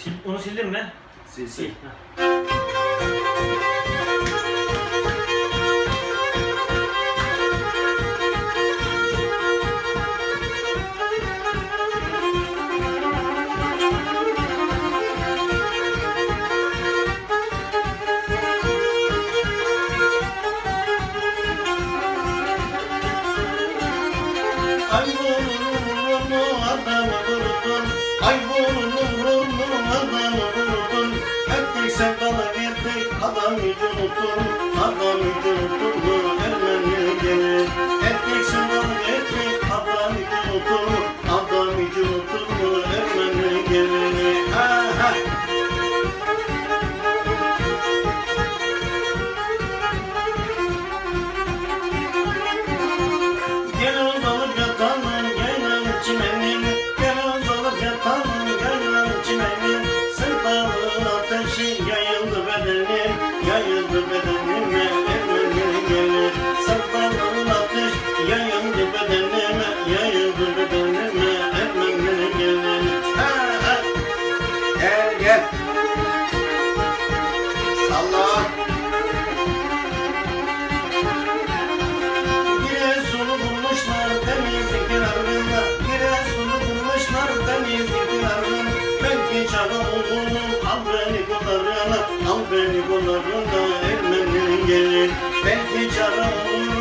Sil, onu sildin mi? Sil sil. Sil. heh. Ay vurulur adamı vurdun Ay vurulur adamı vurdun Ettik sevdalı ettik adamı unuttun. Adamı unuttun Ermeni gelir Ettik sevdalı ettik adamı unuttun Ateşi yayıldı bedenim Yayıldı bedenime al beni kollarına Al beni kollarına Ermeni gelir Belki çaba oğlum